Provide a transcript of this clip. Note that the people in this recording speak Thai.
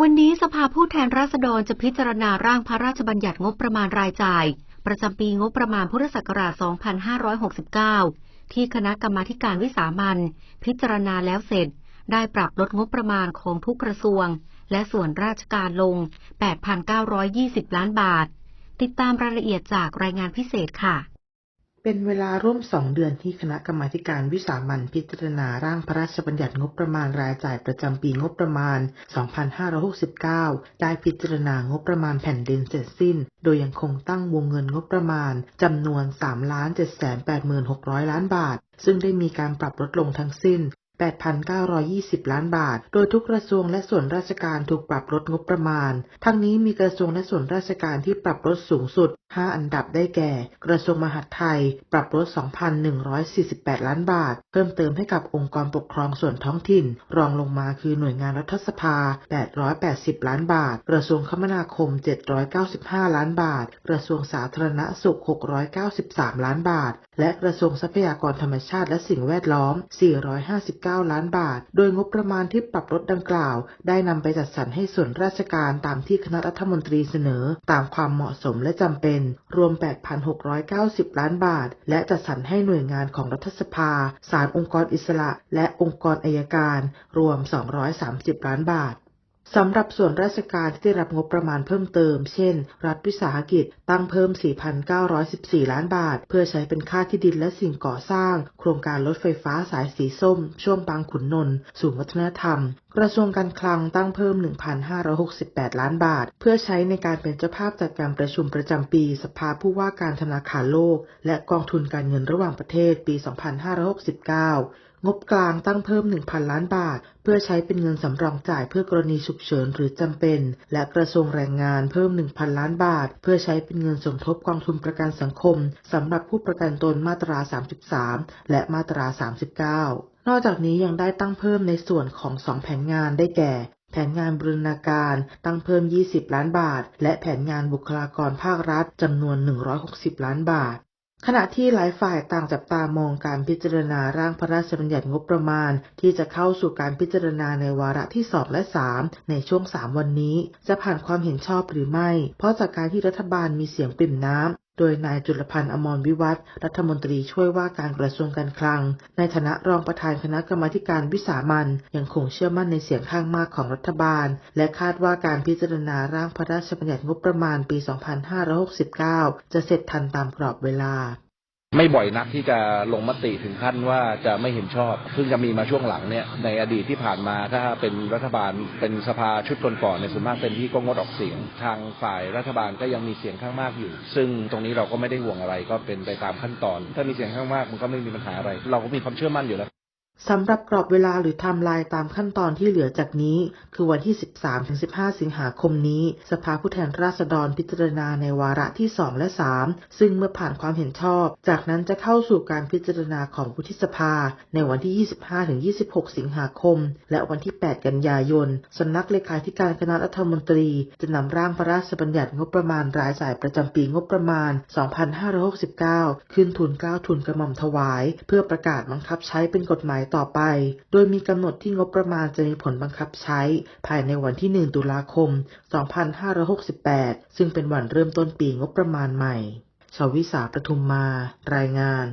วันนี้สภาผู้แทนราษฎรจะพิจารณาร่างพระราชบัญญัติงบประมาณรายจ่าย ประจำปีงบประมาณพุทธศักราช 2569 ที่คณะกรรมาการวิสามันพิจารณาแล้วเสร็จ ได้ปรับลดงบประมาณของทุกกระทรวง และส่วนราชการลง 8,920 ล้านบาท ติดตามรายละเอียดจากรายงานพิเศษค่ะ เป็นเวลาร่วมสองเดือนที่คณะกรรมาการวิสามัญพิจารณาร่างพระราชบัญญัติงบประมาณรายจ่ายประจำปีงบประมาณ 2569 ได้พิจารณางบประมาณแผ่นดินเสร็จสิ้น โดยยังคงตั้งวงเงินงบประมาณจำนวน 3,780,600 ล้านบาท ซึ่งได้มีการปรับลดลงทั้งสิ้น 8,920 ล้านบาท โดยทุกกระทรวงและส่วนราชการถูกปรับลดงบประมาณ ทั้งนี้มีกระทรวงและส่วนราชการที่ปรับลดสูงสุด 5 อันดับได้แก่ กระทรวงมหาดไทย ปรับลด 2,148 ล้านบาท เพิ่มเติมให้กับองค์กรปกครองส่วนท้องถิ่น รองลงมาคือหน่วยงานรัฐสภา 880 ล้านบาท กระทรวงคมนาคม 795 ล้านบาท กระทรวงสาธารณสุข 693 ล้านบาท และกระทรวงทรัพยากรธรรมชาติและสิ่งแวดล้อม19 ล้านบาท โดยงบประมาณที่ปรับลดดังกล่าว ได้นำไปจัดสรรให้ส่วนราชการตามที่คณะรัฐมนตรีเสนอ ตามความเหมาะสมและจำเป็น รวม 8,690 ล้านบาท และจัดสรรให้หน่วยงานของรัฐสภา ศาลองค์กรอิสระ และองค์กรอายการ รวม 230 ล้านบาท สำหรับส่วนราชการที่ได้รับงบประมาณเพิ่มเติม เช่น รัฐวิสาหกิจตั้งเพิ่ม 4,914 ล้านบาท เพื่อใช้เป็นค่าที่ดินและสิ่งก่อสร้าง โครงการรถไฟฟ้าสายสีส้ม ช่วงบางขุนนนท์ศูนย์วัฒนธรรม กระทรวงการคลังตั้งเพิ่ม 1,568 ล้านบาท เพื่อใช้ในการเป็นเจ้าภาพจัดการประชุมประจำปี สภาผู้ว่าการธนาคารโลก และกองทุนการเงินระหว่างประเทศปี 2569 งบกลางตั้งเพิ่ม 1,000 ล้านบาท เพื่อใช้เป็นเงินสำรองจ่ายเพื่อกรณีฉุกเฉินหรือจำเป็น และกระทรวงแรงงานเพิ่ม 1,000 ล้านบาท เพื่อใช้เป็นเงินสมทบกองทุนประกันสังคมสำหรับผู้ประกันตนมาตรา 33 และมาตรา 39 นอกจากนี้ยังได้ตั้งเพิ่มในส่วนของ2แผนงานได้แก่แผนงานบรูรณาการตั้งเพิ่ม 20 ล้านบาท และแผนงานบุคลากรภาครัฐจำนวน 160 ล้านบาท ขณะที่หลายฝ่ายต่างจับตามองการพิจารณาร่างพระราชบัญญัติงบประมาณ ที่จะเข้าสู่การพิจารณาในวาระที่สองและสามในช่วงสามวันนี้ จะผ่านความเห็นชอบหรือไม่ เพราะจากการที่รัฐบาลมีเสียงปริ่มน้ำ โดยนายจุลพันธ์อมรวิวัฒน์รัฐมนตรีช่วยว่าการกระทรวงการคลัง ในฐานะรองประธานคณะกรรมาการวิสามันยังคงเชื่อมั่นในเสียงข้างมากของรัฐบาล และคาดว่าการพิจารณาร่างพระราชบัญญัติงบประมาณปี 2569 จะเสร็จทันตามกรอบเวลา ไม่บ่อยนักที่จะลงมติถึงขั้นว่าจะไม่เห็นชอบเพิ่งจะมีมาช่วงหลังเนี่ยในอดีตที่ผ่านมาถ้าเป็นรัฐบาลเป็นสภาชุดก่อนๆในยส่วนมากเป็นที่ก็งดออกเสียง ทางฝ่ายรัฐบาลก็ยังมีเสียงข้างมากอยู่ ซึ่งตรงนี้เราก็ไม่ได้ห่วงอะไรก็เป็นไปตามขั้นตอน ถ้ามีเสียงข้างมากมันก็ไม่มีปัญหาอะไร เราก็มีความเชื่อมั่นอยู่แล้ว สำหรับกรอบเวลาหรือไทม์ไลน์ตามขั้นตอนที่เหลือจากนี้ คือวันที่ 13-15 สิงหาคมนี้ สภาผู้แทนราษฎรพิจารณาในวาระที่ 2 และ 3 ซึ่งเมื่อผ่านความเห็นชอบ จากนั้นจะเข้าสู่การพิจารณาของวุฒิสภา ในวันที่ 25-26 สิงหาคม และวันที่ 8 กันยายนสำนักเลขาธิการคณะรัฐมนตรี จะนำร่างพระราชบัญญัติงบประมาณรายจ่ายประจำปีงบประมาณ 2569 ขึ้นทุนเก้าทุนกระหม่อมถวาย เพื่อประกาศบังคับใช้เป็นกฎหมายต่อไป โดยมีกำหนดที่งบประมาณจะมีผลบังคับใช้ ภายในวันที่ 1 ตุลาคม 2568 ซึ่งเป็นวันเริ่มต้นปีงบประมาณใหม่ชวิสาประทุมมา รายงาน